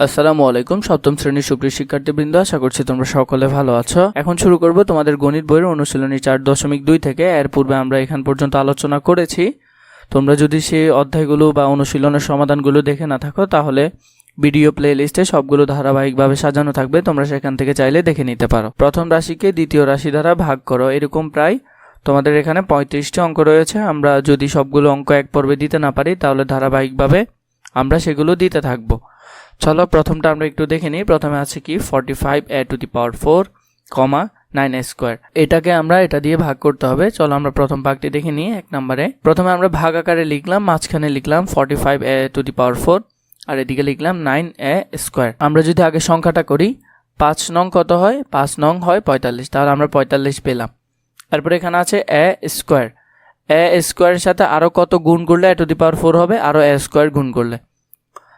আসসালামু আলাইকুম, সপ্তম শ্রেণির সুপ্রিয় শিক্ষার্থীবৃন্দ, আশা করছি তোমরা সকলে ভালো আছো। এখন শুরু করব তোমাদের গণিত বইয়ের অনুশীলনী চার দশমিক দুই থেকে। এর পূর্বে আমরা এখান পর্যন্ত আলোচনা করেছি। তোমরা যদি সেই অধ্যায়গুলো বা অনুশীলনের সমাধানগুলো দেখে না থাকো, তাহলে ভিডিও প্লে লিস্টে সবগুলো ধারাবাহিকভাবে সাজানো থাকবে। তোমরা সেখান থেকে চাইলে দেখে নিতে পারো। প্রথম রাশিকে দ্বিতীয় রাশি দ্বারা ভাগ করো। এরকম প্রায় তোমাদের এখানে পঁয়ত্রিশটি অঙ্ক রয়েছে। আমরা যদি সবগুলো অঙ্ক এক পর্বে দিতে না পারি, তাহলে ধারাবাহিকভাবে আমরা সেগুলো দিতে থাকব। চলো, প্রথমটা আমরা একটু দেখে নিই। প্রথমে আছে কি? Forty five a to the power four comma nine square এটাকে আমরা এটা দিয়ে ভাগ করতে হবে। চলো, আমরা প্রথম ভাগটি দেখে নিই এক নম্বরে। প্রথমে আমরা ভাগ আকারে লিখলাম, মাঝখানে লিখলাম forty five a to the power four আর এদিকে লিখলাম নাইন এ স্কোয়ার আমরা যদি আগে সংখ্যাটা করি, পাঁচ নং কত হয়? পাঁচ নং হয় পঁয়তাল্লিশ। তাহলে আমরা পঁয়তাল্লিশ পেলাম। তারপরে এখানে আছে এ স্কোয়ার এ স্কোয়ারের সাথে আরও কত গুণ করলে এ টু দি পাওয়ার ফোর হবে? আরও এ স্কোয়ার গুণ করলে।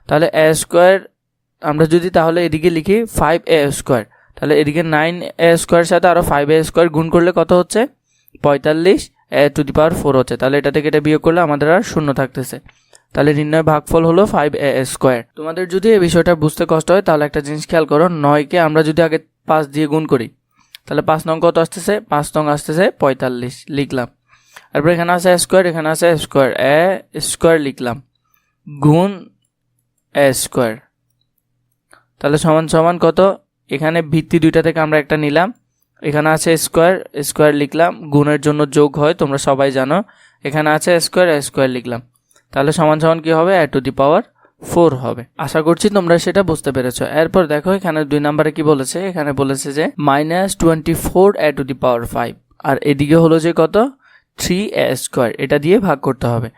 তাহলে এ স্কোয়ার আমরা যদি তাহলে এদিকে লিখি ফাইভ এ স্কোয়ার তাহলে এদিকে নাইন এ স্কোয়ারের সাথে আরও ফাইভ এ স্কোয়ার গুণ করলে কত হচ্ছে? পঁয়তাল্লিশ এ টু দি পাওয়ার ফোর হচ্ছে। তাহলে এটা থেকে এটা বিয়োগ করলে আমাদের আর শূন্য থাকতেছে। তাহলে নির্ণয় ভাগফল হলো ফাইভ এ স্কোয়ার তোমাদের যদি এই বিষয়টা বুঝতে কষ্ট হয়, তাহলে একটা জিনিস খেয়াল করো, নয়কে আমরা যদি আগে পাঁচ দিয়ে গুণ করি, তাহলে পাঁচ নং কত আসতেছে? পাঁচ নং আসতেছে পঁয়তাল্লিশ, লিখলাম। তারপর এখানে আছে স্কোয়ার এখানে আছে স্কোয়ার এ স্কোয়ার লিখলাম। গুণ এ স্কোয়ার তাহলে সমান সমান কত? এখানে ভিত্তি দুইটা থেকে আমরা একটা নিলাম। এখানে আছে স্কোয়ার স্কোয়ার লিখলাম। গুণের জন্য যোগ হয়, তোমরা সবাই জানো। এখানে আছে স্কোয়ার স্কোয়ার লিখলাম। তাহলে সমান সমান কী হবে? এ টু দি পাওয়ার ফোর হবে। আশা করছি তোমরা সেটা বুঝতে পেরেছ। এরপর দেখো, এখানে দুই নম্বরে কি বলেছে? এখানে বলেছে যে minus twenty four a to the power five আর এদিকে হলো যে কত? থ্রি এ স্কোয়ার এটা দিয়ে ভাগ করতে হবে।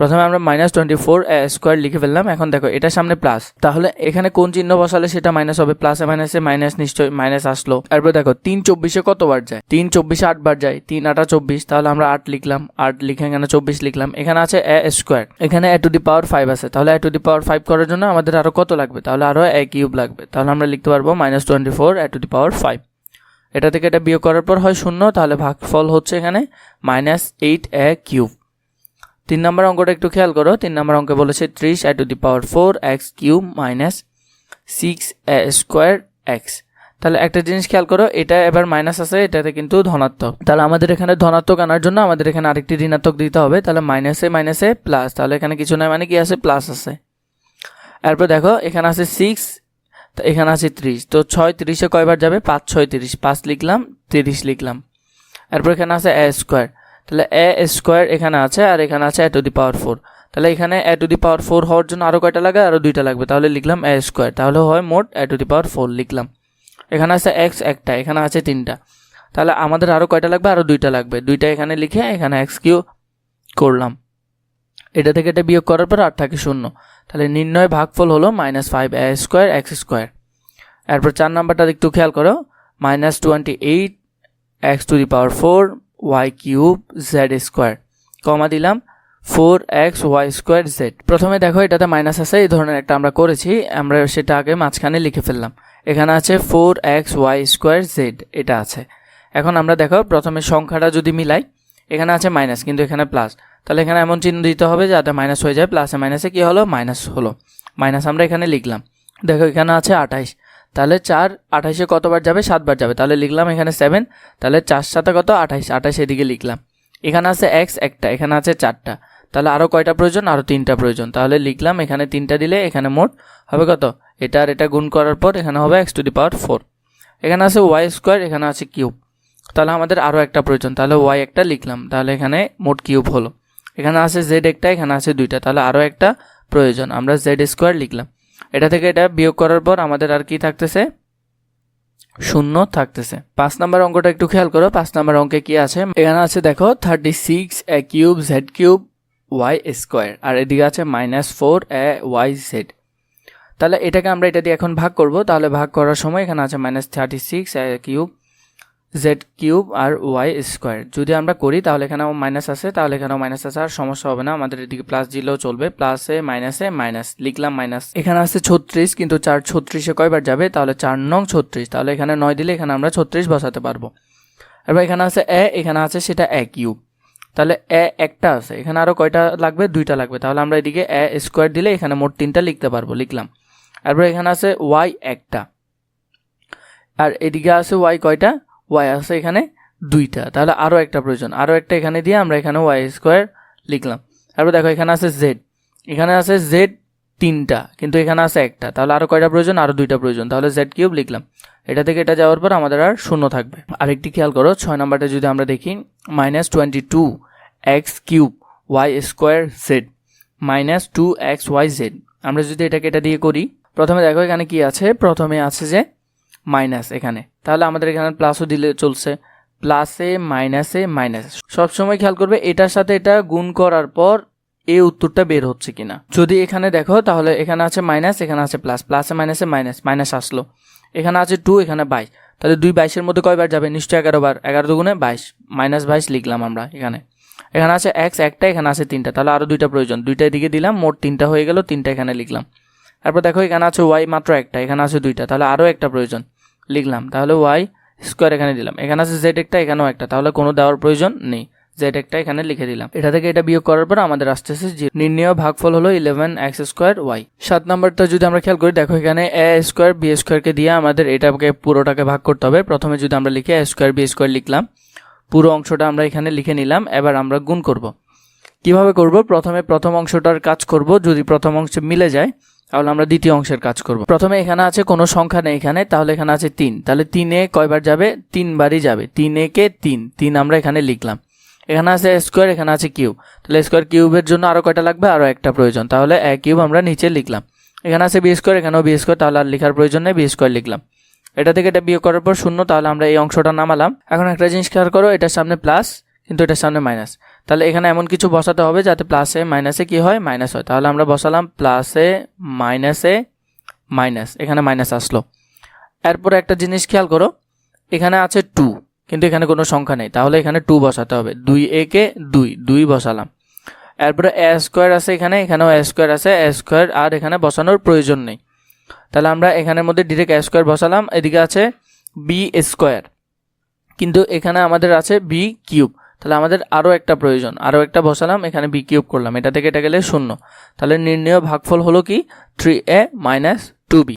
প্রথমে আমরা মাইনাস টোয়েন্টি ফোর স্কোয়ার লিখে ফেললাম। এখন দেখো এটার সামনে প্লাস তাহলে এখানে কোন চিহ্ন বসালে সেটা মাইনাস হবে? প্লাসে মাইনাসে মাইনাস নিশ্চয়ই মাইনাস আসলো। তারপর দেখো, তিন চব্বিশে কতবার যায়? তিন চব্বিশে আটবার যায়। তিন আটা চব্বিশ, তাহলে আমরা আট লিখলাম। আট লিখে এখানে চব্বিশ লিখলাম। এখানে আছে এ স্কোয়ার এখানে এ টু দি পাওয়ার ফাইভ আছে। তাহলে এ টু দি পাওয়ার ফাইভ করার জন্য আমাদের আরও কত লাগবে? তাহলে আরও এ কিউব লাগবে। তাহলে আমরা লিখতে পারব minus twenty four a to the power five এটা থেকে এটা বিয়োগ করার পর হয় শূন্য, তাহলে ভাগফল হচ্ছে এখানে মাইনাস এইট এ কিউব তিন নম্বর অঙ্কটা একটু খেয়াল করো। তিন নম্বর অঙ্কে বলেছে ত্রিশ a to the power four x cube minus six square x. তাহলে একটা জিনিস খেয়াল করো, এটা এবার মাইনাস আছে, এটাতে কিন্তু ধনাত্মক। তাহলে আমাদের এখানে ধনাত্মক আনার জন্য আমাদের এখানে আরেকটি ঋণাত্মক দিতে হবে, তাহলে মাইনাসে মাইনাসে প্লাস তাহলে এখানে কিছু নয় মানে কি আছে? প্লাস আছে। এরপর দেখো, এখানে আছে সিক্স এখানে আছে ত্রিশ। তো ছয় তিরিশে কয়বার যাবে? পাঁচ, ছয় তিরিশ। পাঁচ লিখলাম, তিরিশ লিখলাম। এরপর এখানে আছে এ স্কোয়ার তাহলে এ স্কোয়ার এখানে আছে আর এখানে আছে এ টু দি পাওয়ার ফোর তাহলে এখানে এ টু দি পাওয়ার ফোর হওয়ার জন্য আরও কয়টা লাগে? আরও দুইটা লাগবে। তাহলে লিখলাম এ স্কোয়ার তাহলে হয় মোট এ টু দি পাওয়ার ফোর লিখলাম। এখানে আছে এক্স একটা, এখানে আছে তিনটা। তাহলে আমাদের আরও কয়টা লাগবে? আরও দুইটা লাগবে। দুইটা এখানে লিখে এখানে এক্স কিউ করলাম। এটা থেকে এটা বিয়োগ করার পর আর থাকে শূন্য। তাহলে নির্ণয় ভাগফল হলো minus five a square x square এরপর চার নাম্বারটা একটু খেয়াল করো। Minus twenty eight x to the power four y cube z square comma দিলাম four x y square z প্রথমে দেখো এটাতে মাইনাস আছে, এই ধরনের একটা আমরা করেছি, আমরা সেটা আগে মাঝখানে লিখে ফেললাম। এখানে আছে four x y square z এটা আছে। এখন আমরা দেখো প্রথমে সংখ্যাটা যদি মিলাই, এখানে আছে মাইনাস কিন্তু এখানে প্লাস তাহলে এখানে এমন চিহ্ন দিতে হবে যাতে মাইনাস হয়ে যায় প্লাসে মাইনাসে কী হলো? মাইনাস হলো। মাইনাস আমরা এখানে লিখলাম। দেখো এখানে আছে আঠাইশ। তাহলে চার, আঠাইশে কতবার যাবে? সাতবার যাবে। তাহলে লিখলাম এখানে সেভেন তাহলে চার সাথে কত? আঠাইশ। আঠাইশ এদিকে লিখলাম। এখানে আছে এক্স একটা, এখানে আছে চারটা। তাহলে আরও কয়টা প্রয়োজন? আরও তিনটা প্রয়োজন। তাহলে লিখলাম এখানে তিনটা দিলে এখানে মোট হবে কত? এটা আর এটা গুণ করার পর এখানে হবে x to the power four এখানে আছে ওয়াই স্কোয়ার এখানে আছে কিউব তাহলে আমাদের আরও একটা প্রয়োজন। তাহলে ওয়াই একটা লিখলাম। তাহলে এখানে মোট কিউব হলো। এখানে আছে জেড একটা, এখানে আছে দুইটা। তাহলে আরও একটা প্রয়োজন। আমরা জেড স্কোয়ার লিখলাম। এটা থেকে এটা বিয়োগ করার পর আমাদের আর কি থাকতেছে? শূন্য থাকতেছে। পাঁচ নাম্বার অঙ্কটা একটু খেয়াল করো, পাঁচ নাম্বার অঙ্কে কি আছে? এখানে আছে দেখো thirty six a cube z cube y square আর এদিকে আছে minus four a y z তাহলে এটাকে আমরা এটা দিয়ে এখন ভাগ করব, তাহলে ভাগ করার সময় এখানে আছে minus thirty six cube z cube আর ওয়াই স্কোয়ার যদি আমরা করি, তাহলে এখানেও মাইনাস আছে, তাহলে এখানেও মাইনাস আছে, আর সমস্যা হবে না, আমাদের এদিকে প্লাস দিলেও চলবে প্লাসে মাইনাসে মাইনাস লিখলাম মাইনাস এখানে আছে ছত্রিশ, কিন্তু চার ছত্রিশে কয়বার যাবে? তাহলে চার নং ছত্রিশ, তাহলে এখানে নয় দিলে এখানে আমরা ছত্রিশ বসাতে পারব। এবার এখানে আছে এ, এখানে আছে সেটা এ কিউব তাহলে এ একটা আছে, এখানে আরও কয়টা লাগবে? দুইটা লাগবে। তাহলে আমরা এদিকে এ স্কোয়ার দিলে এখানে মোট তিনটা লিখতে পারব, লিখলাম। তারপর এখানে আছে ওয়াই একটা। আর এদিকে আছে ওয়াই কয়টা? ওয়াই আছে এখানে দুইটা। তাহলে আরও একটা প্রয়োজন। আরও একটা এখানে দিয়ে আমরা এখানে ওয়াই স্কোয়ার লিখলাম। তারপর দেখো, এখানে আছে জেড এখানে আছে জেড তিনটা, কিন্তু এখানে আছে একটা। তাহলে আরও কয়টা প্রয়োজন? আরও দুইটা প্রয়োজন। তাহলে জেড কিউব লিখলাম। এটা থেকে এটা যাওয়ার পর আমাদের আর শূন্য থাকবে। আরেকটি খেয়াল করো, ছয় নাম্বারটা যদি আমরা দেখি minus twenty two x cube y square z minus two x y z আমরা যদি এটাকে এটা দিয়ে করি, প্রথমে দেখো এখানে কি আছে? প্রথমে আছে যে মাইনাস এখানে। তাহলে আমাদের এখানে প্লাসও দিলে চলছে। প্লাসে মাইনাসে মাইনাস সবসময় খেয়াল করবে, এটার সাথে এটা গুণ করার পর এই উত্তরটা বের হচ্ছে কিনা। যদি এখানে দেখো, তাহলে এখানে আছে মাইনাস এখানে আছে প্লাস প্লাসে মাইনাসে মাইনাস মাইনাস আসলো। এখানে আছে টু এখানে বাইশ। তাহলে দুই বাইশের মধ্যে কয়বার যাবে? নিশ্চয়ই এগারো বার এগারো দুগুণে বাইশ। মাইনাস বাইশ লিখলাম আমরা এখানে। এখানে আছে এক্স একটা, এখানে আছে তিনটা। তাহলে আরও দুইটা প্রয়োজন। দুইটা দিকে দিলাম, মোট তিনটা হয়ে গেল, তিনটা এখানে লিখলাম। তারপর দেখো, এখানে আছে ওয়াই মাত্র একটা, এখানে আছে দুইটা, তাহলে আরও একটা প্রয়োজন। লিখলাম, তাহলে ওয়াই স্কোয়ার এখানে দিলাম। এখানে আছে জেড একটা, এখানেও একটা, তাহলে কোনো দেওয়ার প্রয়োজন নেই। জেড একটা এখানে লিখে দিলাম। এটা থেকে এটা বিয়োগ করার পর আমাদের আসতেছে জিরো নির্ণয় ভাগফল হলো ইলেভেন এক্স স্কোয়ার ওয়াই সাত নাম্বারটা যদি আমরা খেয়াল করি, দেখো এখানে এ স্কোয়ার বি স্কোয়ারকে দিয়ে আমাদের এটাকে, পুরোটাকে ভাগ করতে হবে। প্রথমে যদি আমরা লিখি এ স্কোয়ার বি স্কোয়ার লিখলাম, পুরো অংশটা আমরা এখানে লিখে নিলাম, এবার আমরা গুণ করব। কীভাবে করব? প্রথমে প্রথম অংশটার কাজ করব, যদি প্রথম অংশ মিলে যায় তাহলে আমরা দ্বিতীয় অংশের কাজ করব। প্রথমে এখানে আছে কোনো সংখ্যা নেই এখানে, তাহলে এখানে আছে তিন। তাহলে তিনে কয়বার যাবে? তিনবারই যাবে। তিন একে তিন। তিন আমরা এখানে লিখলাম। এখানে আছে স্কোয়ার এখানে আছে কিউব তাহলে স্কোয়ার কিউবের জন্য আরও কয়টা লাগবে? আরও একটা প্রয়োজন। তাহলে এক কিউব আমরা নিচে লিখলাম। এখানে আছে বি স্কোয়ার এখানেও বি স্কোয়ার তাহলে আর লেখার প্রয়োজন নেই বি স্কোয়ার লিখলাম। এটা থেকে এটা বিয়োগ করার পর শূন্য, তাহলে আমরা এই অংশটা নামালাম। এখন একটা জিনিস খেয়াল করো এটার সামনে প্লাস কিন্তু এটার সামনে মাইনাস তাহলে এখানে এমন কিছু বসাতে হবে যাতে প্লাসে মাইনাসে কি হয়? মাইনাস হয়। তাহলে আমরা বসালাম প্লাসে মাইনাসে মাইনাস এখানে মাইনাস আসলো। এরপরে একটা জিনিস খেয়াল করো, এখানে আছে টু কিন্তু এখানে কোনো সংখ্যা নেই। তাহলে এখানে টু বসাতে হবে। দুই একে দুই দুই বসালাম। এরপরে এ স্কোয়ার আছে এখানে, এখানেও এ স্কোয়ার আছে এ স্কোয়ার আর এখানে বসানোর প্রয়োজন নেই। তাহলে আমরা এখানের মধ্যে ডিরেক্ট এ স্কোয়ার বসালাম। এদিকে আছে বি স্কোয়ার কিন্তু এখানে আমাদের আছে বি কিউব তাহলে আমাদের আরও একটা প্রয়োজন আরও একটা বসালাম, এখানে বি কিউব করলাম, এটা থেকে এটা গেলে শূন্য। তাহলে নির্ণয় ভাগফল হলো কি? Three a minus two b